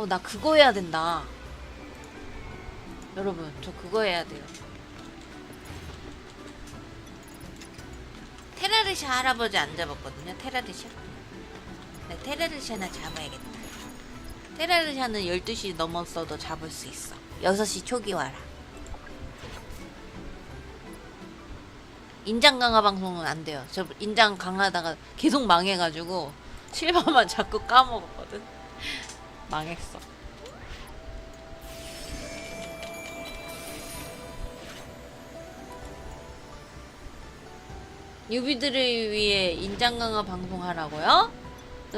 어, 나 그거 해야 된다. 여러분, 저 그거 해야 돼요. 테라르샤 할아버지 안 잡았거든요. 테라르샤. 네, 테라르샤나 잡아야겠다. 테라르샤는 12시 넘었어도 잡을 수 있어. 6시 초기 와라. 인장 강화 방송은 안 돼요. 저 인장 강화하다가 계속 망해가지고 실버만 자꾸 까먹었거든. 망했어. 유비들을 위해 인장 강화 방송하라고요?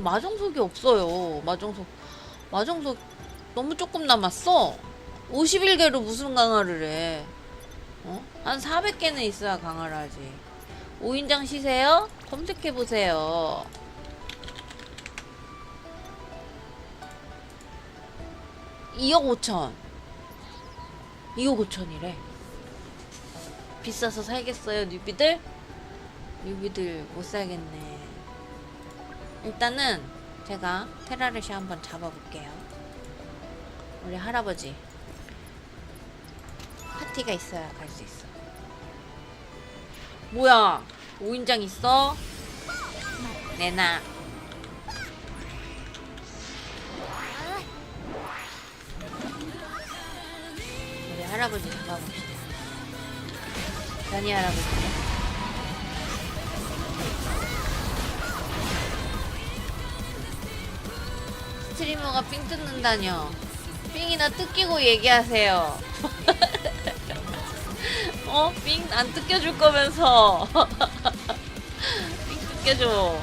마정석이 없어요. 마정석 마정석 너무 조금 남았어. 51개로 무슨 강화를 해? 어? 한 400개는 있어야 강화를 하지. 5인장 시세요? 검색해 보세요. 이억 5천. 2억 5천이래. 비싸서 살겠어요, 뉴비들? 뉴비들 못 살겠네. 일단은 제가 테라르시 한번 잡아볼게요. 우리 할아버지. 파티가 있어야 갈 수 있어. 뭐야? 5인장 있어? 내놔. 할아버지 잡아봅시다. 변이 할아버지. 스트리머가 삥 뜯는다뇨. 삥이나 뜯기고 얘기하세요. 어? 삥 안 뜯겨줄 거면서. 삥 뜯겨줘.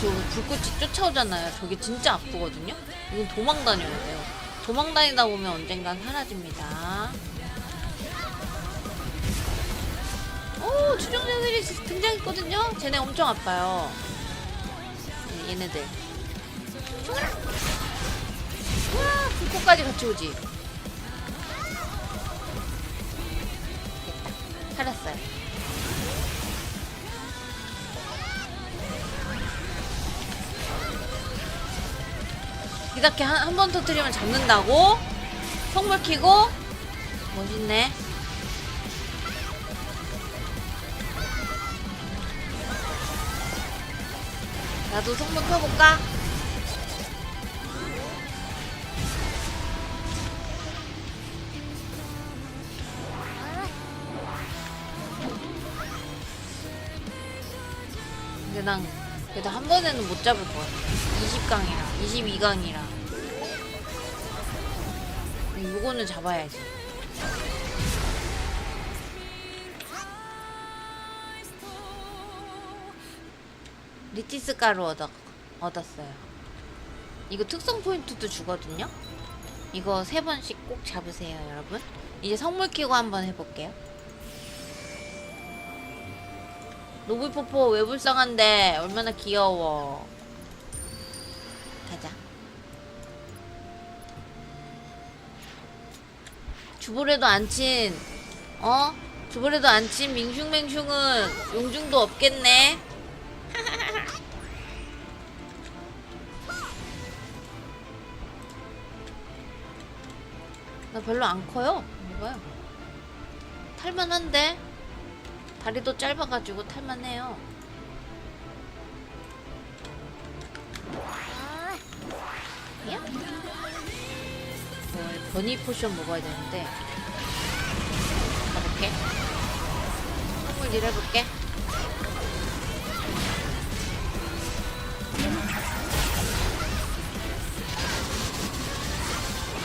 저 불꽃이 쫓아오잖아요. 저게 진짜 아프거든요? 이건 도망 다녀야 돼요. 도망 다니다 보면 언젠간 사라집니다. 오, 추종자들이 등장했거든요? 쟤네 엄청 아파요. 네, 얘네들. 죽어라! 우와, 불꽃까지 같이 오지. 살았어요. 이렇게 한 번 터뜨리면 잡는다고? 성물 키고? 멋있네. 나도 성물 켜볼까? 근데 난 그래도 한 번에는 못 잡을 것 같아. 20강이라, 22강이라. 요거는 잡아야지. 리티스 가루 얻어, 얻었어요. 이거 특성 포인트도 주거든요? 이거 세 번씩 꼭 잡으세요, 여러분. 이제 성물 키고 한번 해볼게요. 노블포포 왜 불쌍한데 얼마나 귀여워 가자 주보레도 안 친 어? 주보레도 안친 밍슝맹슝은 용중도 없겠네 나 별로 안 커요 이봐요 탈만한데 다리도 짧아가지고 탈만해요. 야? 버니 포션 먹어야 되는데. 가볼게. 선물 일해볼게.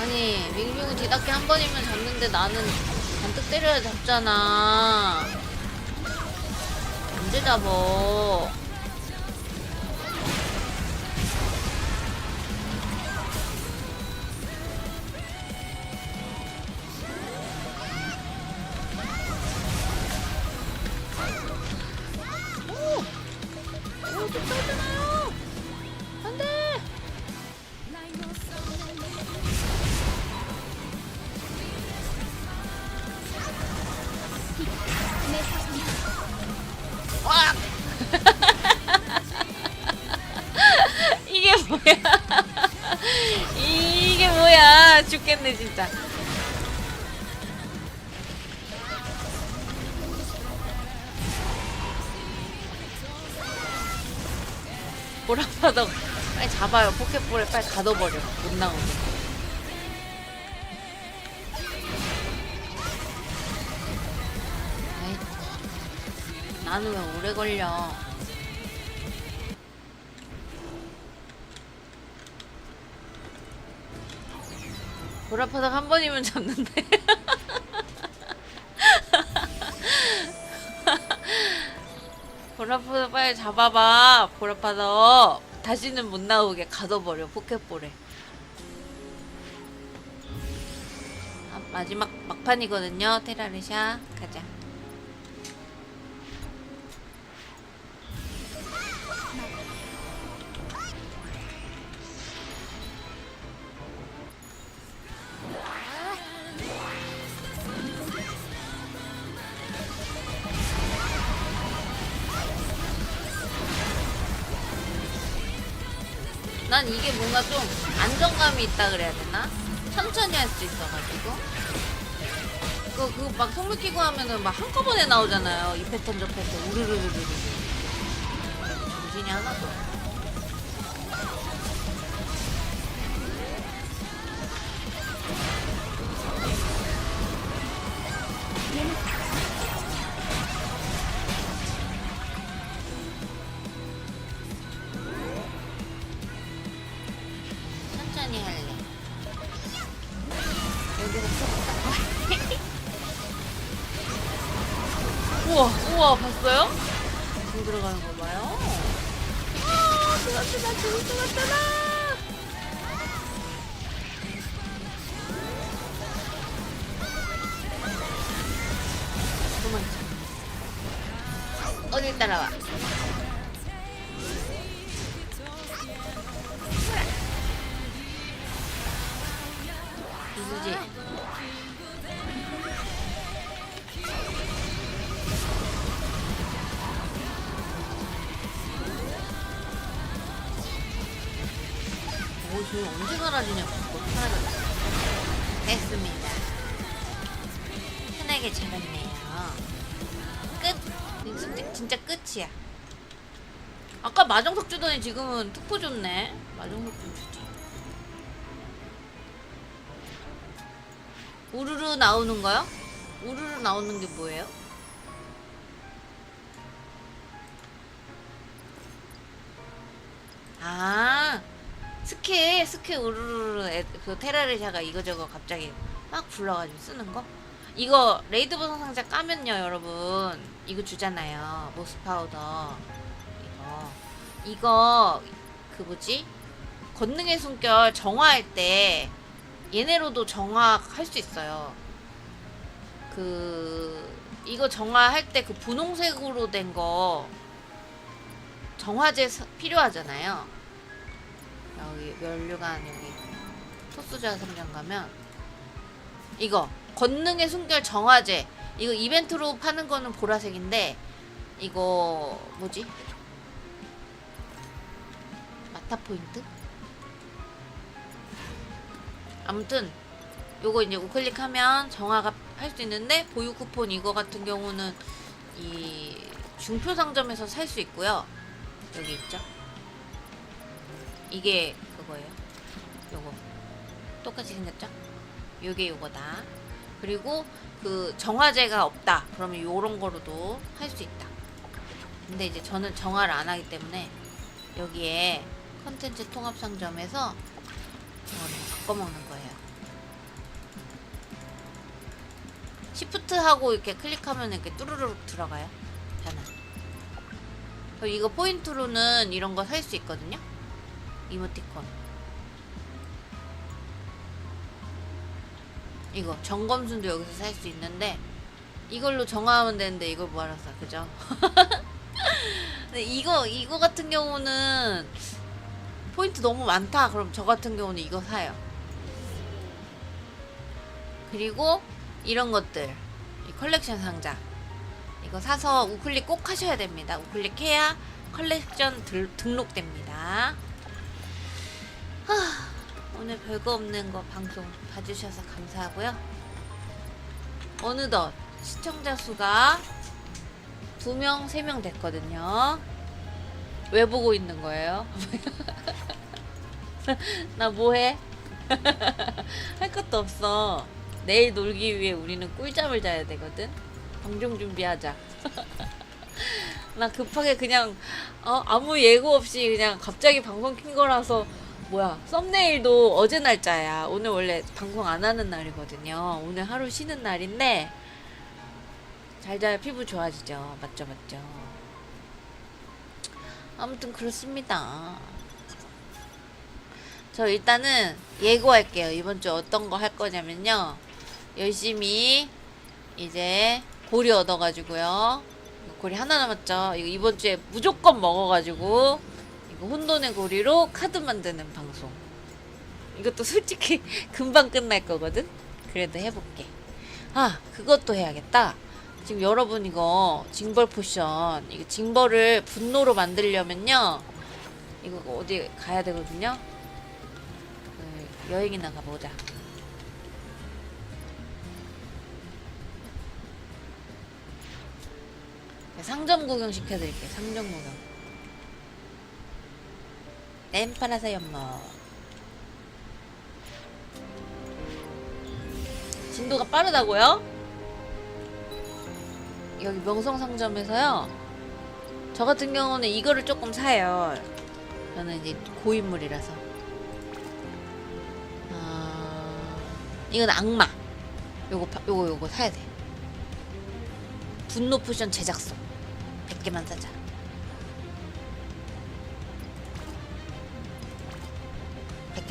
아니 민규는 뒤닫기 한 번이면 잡는데 나는 잔뜩 때려야 잡잖아. 언제 잡어 죽겠네 진짜. 보라파덕 빨리 잡아요 포켓볼에 빨리 가둬버려 못 나오게. 나는 왜 오래 걸려? 보라파덕 한 번이면 잡는데. 보라파덕 빨리 잡아봐. 보라파덕. 다시는 못 나오게 가둬버려 포켓볼에. 아, 마지막 막판이거든요. 테라르샤 가자. 안정감이 있다 그래야 되나? 천천히 할 수 있어가지고. 그거 그거 막 성물 끼고 하면은 막 한꺼번에 나오잖아요. 이 패턴 저 패턴 우르르르르르. 정신이 하나도. 어딜 따 지금은 특포 줬네. 마정석 좀 주지. 우르르 나오는 거요? 우르르 나오는 게 뭐예요? 아 스킬 스킬 우르르 애- 그 테라리샤가 이거저거 갑자기 막 불러가지고 쓰는 거? 이거 레이드 보상 상자 까면요 여러분 이거 주잖아요 모스 파우더 이거 그 뭐지 권능의 숨결 정화할 때 얘네로도 정화할 수 있어요. 그 이거 정화할 때 그 분홍색으로 된 거 정화제 사- 필요하잖아요. 여기 면류관 여기 토스자 상점 가면 이거 권능의 숨결 정화제 이거 이벤트로 파는 거는 보라색인데 이거 뭐지? 마타 포인트? 아무튼 요거 이제 우클릭하면 정화가 할 수 있는데 보유 쿠폰 이거 같은 경우는 이 중표 상점에서 살 수 있고요. 여기 있죠. 이게 그거예요. 요거 똑같이 생겼죠? 요게 요거다. 그리고 그 정화제가 없다. 그러면 요런 거로도 할 수 있다. 근데 이제 저는 정화를 안 하기 때문에 여기에 컨텐츠 통합 상점에서 저거는 바꿔 먹는 거예요. 시프트 하고 이렇게 클릭하면 이렇게 뚜루루룩 들어가요. 하나. 저 이거 포인트로는 이런 거 살 수 있거든요. 이모티콘. 이거 점검순도 여기서 살 수 있는데 이걸로 정하면 되는데 이걸 뭐하러 써 그죠? 근데 이거 이거 같은 경우는 포인트 너무 많다. 그럼 저 같은 경우는 이거 사요. 그리고 이런 것들. 이 컬렉션 상자. 이거 사서 우클릭 꼭 하셔야 됩니다. 우클릭 해야 컬렉션 들, 등록됩니다. 하, 오늘 별거 없는 거 방송 봐주셔서 감사하고요. 어느덧 시청자 수가 두 명, 세명 됐거든요. 왜 보고 있는 거예요? 나 뭐해? 할 것도 없어. 내일 놀기 위해 우리는 꿀잠을 자야 되거든. 방송 준비하자. 나 급하게 그냥 어, 아무 예고 없이 그냥 갑자기 방송 킨 거라서 뭐야 썸네일도 어제 날짜야. 오늘 원래 방송 안 하는 날이거든요. 오늘 하루 쉬는 날인데 잘 자야 피부 좋아지죠. 맞죠, 맞죠. 아무튼 그렇습니다. 저 일단은 예고할게요. 이번 주 어떤 거 할 거냐면요. 열심히 이제 고리 얻어가지고요. 고리 하나 남았죠. 이거 이번 주에 무조건 먹어가지고 이거 혼돈의 고리로 카드 만드는 방송. 이것도 솔직히 금방 끝날 거거든. 그래도 해볼게. 아, 그것도 해야겠다. 지금 여러분 이거 징벌 포션 이거 징벌을 분노로 만들려면요. 이거 어디 가야 되거든요. 그 여행이나 가보자. 네, 상점 구경 시켜드릴게요. 상점 구경. 램파라사 연못 진도가 빠르다고요? 여기 명성 상점에서요. 저 같은 경우는 이거를 조금 사요. 저는 이제 고인물이라서. 아, 이건 악마. 요거 파- 요거 요거 사야 돼. 분노 포션 제작소. 100개만 사자.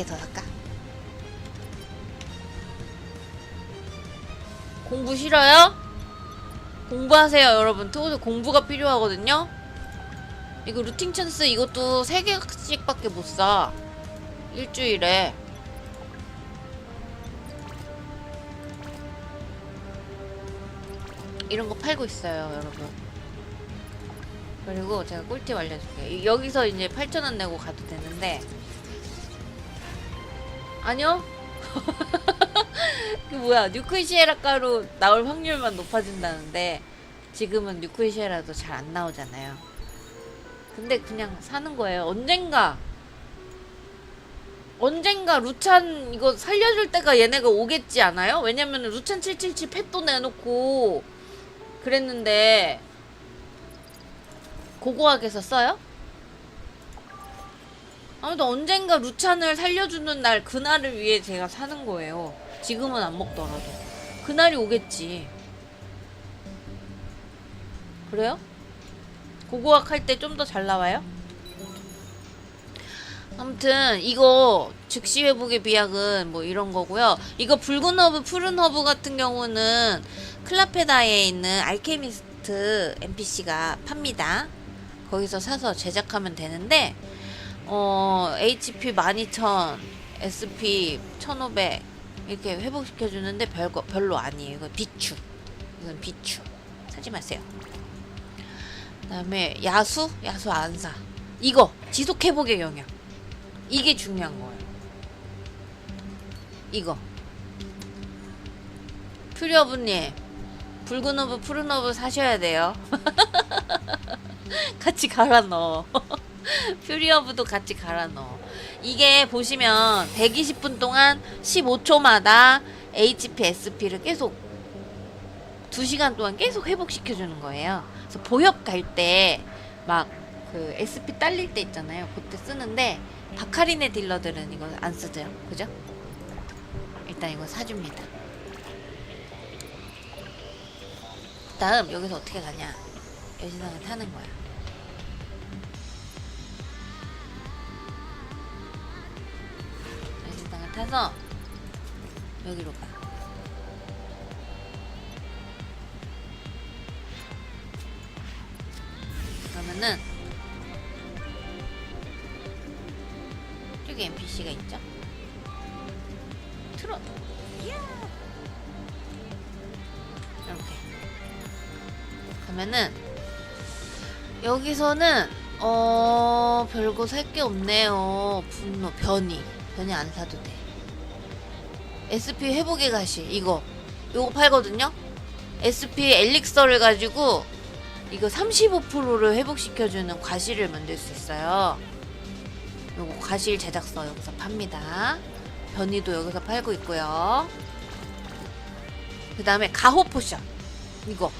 더 살까? 공부 싫어요? 공부하세요 여러분. 토도 공부가 필요하거든요. 이거 루팅 찬스 이것도 3개씩 밖에 못사. 일주일에. 이런 거 팔고 있어요 여러분. 그리고 제가 꿀팁 알려줄게요. 여기서 이제 8,000원 내고 가도 되는데. 아니요 그 뭐야 뉴크이시에라 가루 나올 확률만 높아진다는데 지금은 뉴크이시에라도 잘 안 나오잖아요. 근데 그냥 사는 거예요. 언젠가 언젠가 루찬 이거 살려줄 때가 얘네가 오겠지 않아요? 왜냐면 루찬 777 펫도 내놓고 그랬는데 고고하게서 써요? 아무튼 언젠가 루찬을 살려주는 날 그날을 위해 제가 사는 거예요. 지금은 안 먹더라도 그날이 오겠지. 그래요? 고고학 할 때 좀 더 잘 나와요? 아무튼 이거 즉시 회복의 비약은 뭐 이런 거고요. 이거 붉은 허브, 푸른 허브 같은 경우는 클라페다에 있는 알케미스트 NPC가 팝니다. 거기서 사서 제작하면 되는데 어, HP 12,000, SP 1,500 이렇게 회복시켜 주는데 별거 별로 아니에요. 이거 비추. 이건 비추. 사지 마세요. 그 다음에 야수? 야수 안 사. 이거 지속 회복의 영역. 이게 중요한 거예요. 이거. 퓨리어브님, 붉은 허브, 푸른 허브 사셔야 돼요. 같이 갈아 넣어. 퓨리어브도 같이 갈아 넣어. 이게 보시면 120분 동안 15초마다 HP, SP를 계속 2시간 동안 계속 회복시켜 주는 거예요. 그래서 보협 갈 때 막 그 SP 딸릴 때 있잖아요. 그때 쓰는데 바카리네 딜러들은 이거 안 쓰죠. 그죠? 일단 이거 사줍니다. 다음 여기서 어떻게 가냐 여신상을 타는 거야 타서 여기로 가. 그러면은 저기 NPC가 있죠? 트롯. 이렇게. 그러면은 여기서는 어 별거 살 게 없네요. 분노 변이. 변이 안 사도 돼 SP 회복의 가시 이거. 요거 팔거든요? SP 엘릭서를 가지고 이거 35%를 회복시켜주는 과실을 만들 수 있어요. 요거 과실 제작서 여기서 팝니다. 변이도 여기서 팔고 있고요. 그 다음에 가호 포션 이거.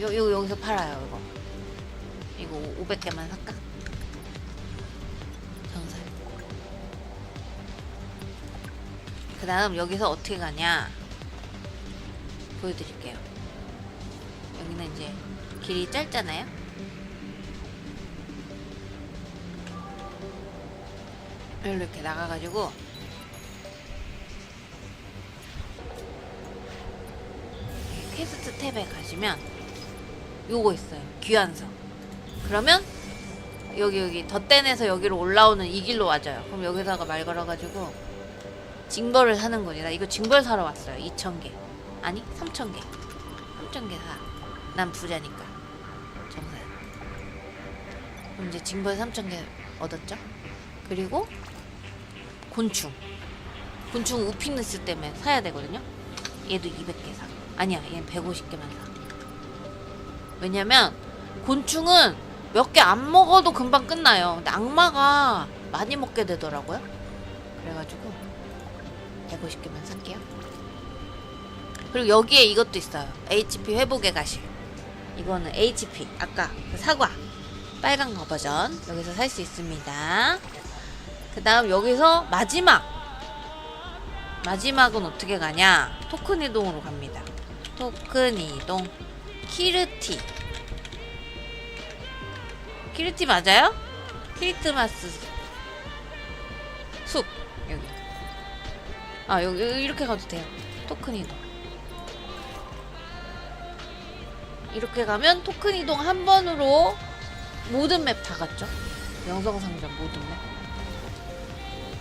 요, 요 여기서 팔아요 이거. 이거 500개만 살까? 그 다음 여기서 어떻게 가냐 보여드릴게요 여기는 이제 길이 짧잖아요 이렇게 나가가지고 퀘스트 탭에 가시면 요거 있어요. 귀환석. 그러면 여기 여기 덧댄에서 여기로 올라오는 이 길로 와줘요. 그럼 여기다가 말 걸어가지고 징벌을 사는 겁니다. 이거 징벌 사러 왔어요. 2,000개. 아니 3,000개. 3,000개 사. 난 부자니까. 정산. 그럼 이제 징벌 3,000개 얻었죠? 그리고 곤충. 곤충 우피니스 때문에 사야 되거든요. 얘도 200개 사. 아니야, 얘는 150개만 사. 왜냐면 곤충은 몇 개 안 먹어도 금방 끝나요. 근데 악마가 많이 먹게 되더라고요. 그래가지고 150개만 살게요. 그리고 여기에 이것도 있어요. HP 회복의 가실. 이거는 HP 아까 그 사과 빨간 거 버전 여기서 살 수 있습니다. 그 다음 여기서 마지막 마지막은 어떻게 가냐? 토큰 이동으로 갑니다. 토큰 이동 키르티 키르티 맞아요? 키리트마스 숲 아 여기, 이렇게 가도 돼요. 토큰 이동. 이렇게 가면 토큰 이동 한 번으로 모든 맵 다 갔죠? 영성상점 모든 맵.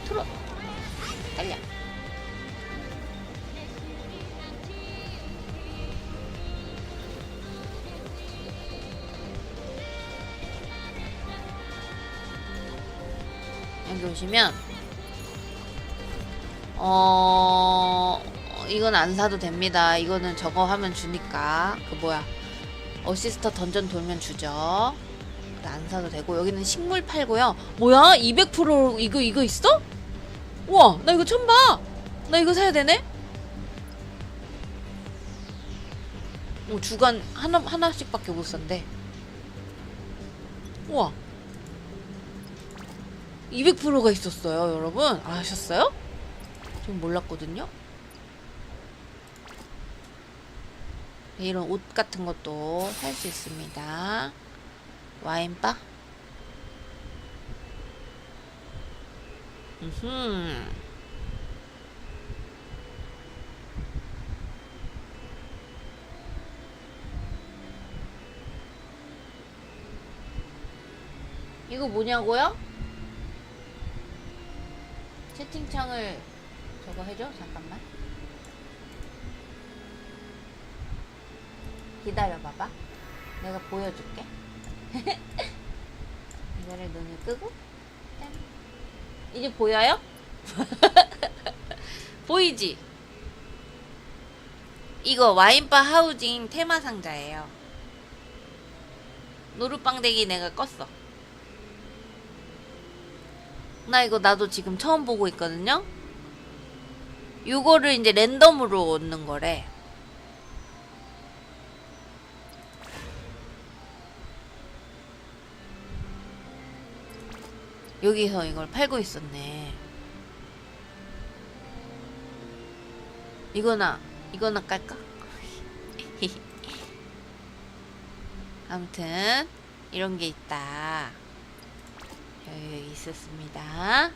트롯 달려. 여기 오시면 어 이건 안 사도 됩니다. 이거는 저거 하면 주니까 그 뭐야 어시스터 던전 돌면 주죠. 그안 사도 되고 여기는 식물 팔고요. 뭐야 200% 이거 이거 있어? 우와 나 이거 처음 봐. 나 이거 사야 되네. 오 주간 하나 하나씩밖에 못 산대. 우와 200%가 있었어요, 여러분. 아셨어요? 전 몰랐거든요. 네, 이런 옷 같은 것도 살 수 있습니다. 와인바? 음. 이거 뭐냐고요? 채팅창을 저거 해줘 잠깐만 기다려 봐봐 내가 보여줄게 이거를 눈을 끄고 짠. 이제 보여요? 보이지? 이거 와인바 하우징 테마 상자예요 노루빵대기 내가 껐어 나 이거 나도 지금 처음 보고 있거든요. 요거를 이제 랜덤으로 얻는 거래. 여기서 이걸 팔고 있었네. 이거나 이거나 깔까? 아무튼 이런 게 있다. 여기 있었습니다.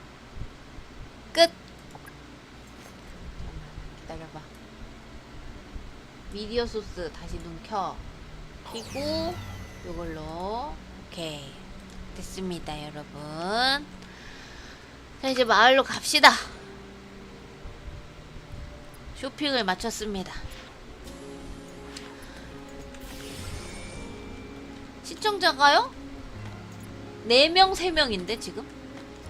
끝. 잠깐만 기다려봐. 미디어 소스 다시 눈 켜. 키고 요걸로 오케이 됐습니다, 여러분. 자 이제 마을로 갑시다. 쇼핑을 마쳤습니다. 시청자가요? 4명, 3명인데 지금?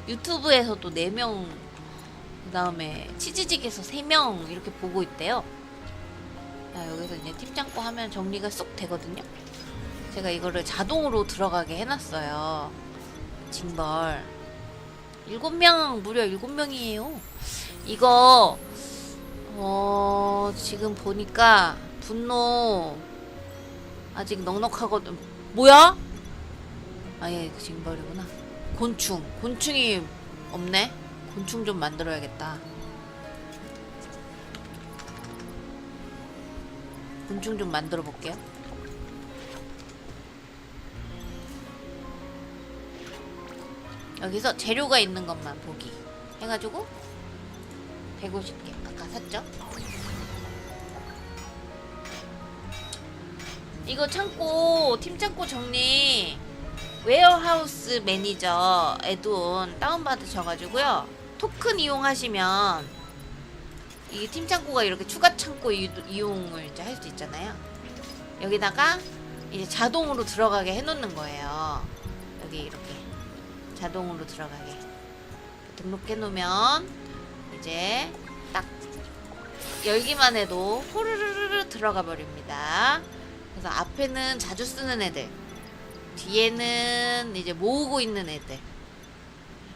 유튜브에서도 4명 그 다음에 치즈직에서 3명 이렇게 보고 있대요 자 여기서 이제 팀장고 하면 정리가 쏙 되거든요? 제가 이거를 자동으로 들어가게 해놨어요. 징벌. 7명 무려 7명이에요. 이거 어 지금 보니까 분노 아직 넉넉하거든. 뭐야? 아예 징벌이구나. 곤충. 곤충이 없네? 곤충 좀 만들어야겠다 곤충 좀 만들어 볼게요. 여기서 재료가 있는 것만 보기 해가지고 150개. 아까 샀죠? 이거 창고 팀 창고 정리. 웨어하우스 매니저 에드온 다운받으셔가지고요. 토큰 이용하시면 이 팀 창고가 이렇게 추가 창고 이- 이용을 이제 할 수 있잖아요. 여기다가 이제 자동으로 들어가게 해놓는 거예요. 여기 이렇게 자동으로 들어가게. 등록해 놓으면 이제 딱 열기만 해도 호르르르 들어가 버립니다. 그래서 앞에는 자주 쓰는 애들 뒤에는 이제 모으고 있는 애들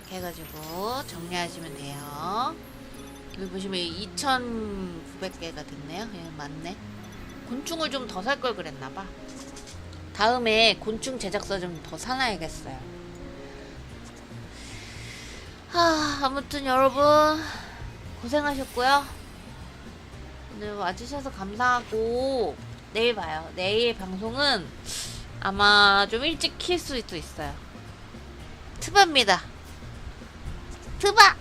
이렇게 해가지고 정리하시면 돼요 여기 보시면 2,900개가 됐네요. 예, 맞네. 곤충을 좀 더 살 걸 그랬나봐. 다음에 곤충 제작서 좀 더 사놔야겠어요. 하, 아무튼 여러분 고생하셨고요. 오늘 와주셔서 감사하고 내일 봐요. 내일 방송은 아마 좀 일찍 킬 수도 있어요. 트바입니다. 트바